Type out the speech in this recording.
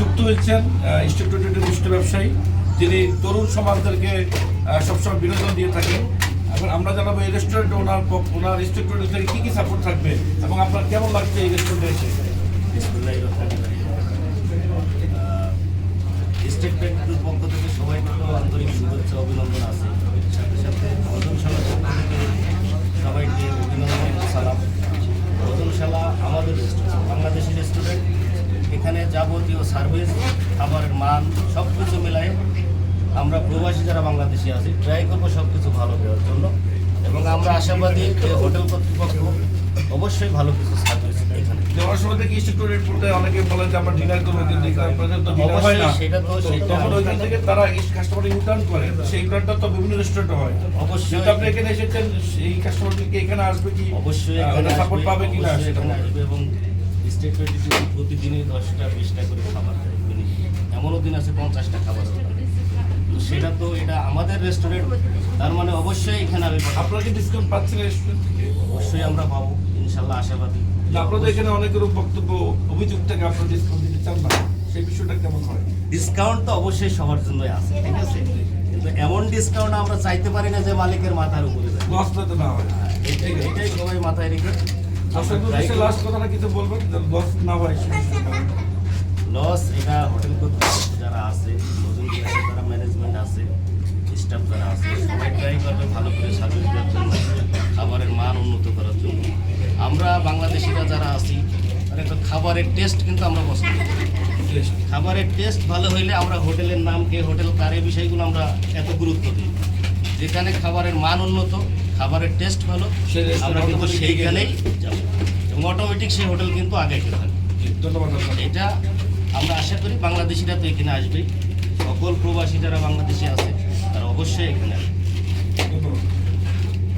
যুক্ত হয়েছেন ইনস্টিটিউটের বিশিষ্ট ব্যবসায়ী, যিনি তরুণ সমাজদেরকে সবসময় বিনোদন দিয়ে থাকেন। এখন আমরা জানাব এই রেস্টুরেন্টে ওনার ওনার ইনস্টিটিউট থেকে কী কী সাপোর্ট থাকবে এবং আপনার কেমন লাগছে এই রেস্টুরেন্টে এসে? স্টেট ব্যাংকের পক্ষ থেকে সবাইকে আন্তরিক শুভেচ্ছা, অভিনন্দন আছে সাথে সাথে ভোজনশালার পক্ষ থেকে সবাইকে অভিনন্দন এবং সালাম ভোজনশালা আমাদের রেস্টুরেন্ট বাংলাদেশি রেস্টুরেন্ট এখানে যাবতীয় সার্ভিস খাবারের মান সব কিছু মেলায় আমরা প্রবাসী যারা বাংলাদেশি আছি ট্রাই করব সব কিছু ভালো দেওয়ার জন্য। এবং আমরা আশাবাদী যে হোটেল কর্তৃপক্ষ অবশ্যই ভালো কিছু সার্ভিস এখানে যাওয়ার সময় থেকে ইনস্টিটিউটের বলতে অনেকে বলে যে আমরা ডিনার করব কিন্তু এখানে আপনাদের ডিনার হয় না অবশ্যই সেটা তো তো তখন ওইখান থেকে তারা কাস্টমার রিটার্ন করে সেই রিটার্নটা তো বিভিন্ন রেস্টুরেন্টে হয়। অবশ্যই। যেহেতু আপনি এখানে এসেছেন এখানে আসবে কি? অবশ্যই সাপোর্ট পাবে কি না সেটা এবং স্টেট টোয়েন্টি প্রতিদিনই দশটা বিশটা করে খাবার মিনিমাম এমনও দিন আছে পঞ্চাশটা খাবার তো সেটা তো এটা আমাদের রেস্টুরেন্ট তার মানে অবশ্যই এখানে আমি আপনারা কি ডিসকাউন্ট পাচ্ছেন রেস্টুরেন্ট থেকে? অবশ্যই আমরা পাবো ইনশাল্লাহ আশাবাদী। আপনাদের এখানে অনেকের বক্তব্য অভিযোগ থেকে আপনারা ডিসকাউন্ট দিতে চান না। সেই বিষয়টা কেমন হয়? ডিসকাউন্ট তো অবশ্যই সবার জন্যই আছে ঠিক আছে? কিন্তু এমন ডিসকাউন্ট আমরা চাইতে পারি না যে মালিকের মাথার উপরে যায়। যাতে না হয় এটাই এটাই সবাই মাথায় রেখে বলবেন? লস এটা হোটেল কর্তৃপক্ষ যারা আছে যারা ম্যানেজমেন্ট আছে স্টাফ যারা আছে সবাই ট্রাই করবে ভালো করে সার্ভিস দেওয়ার জন্য খাবারের মান উন্নত করার জন্য। আমরা বাংলাদেশিরা যারা আছি তার খাবারের টেস্ট কিন্তু আমরা পছন্দ করি। খাবারের টেস্ট ভালো হইলে আমরা হোটেলের নাম কে হোটেল কার এই বিষয়গুলো আমরা এত গুরুত্ব দিই। যেখানে খাবারের মান উন্নত খাবারের টেস্ট ভালো আমরা কিন্তু সেইখানেই যাব। এবং অটোমেটিক সেই হোটেল কিন্তু আগে থাকে ধন্যবাদ এটা আমরা আশা করি বাংলাদেশিরা তো এখানে আসবেই। সকল প্রবাসী যারা বাংলাদেশে আছে তারা অবশ্যই এখানে আসবে।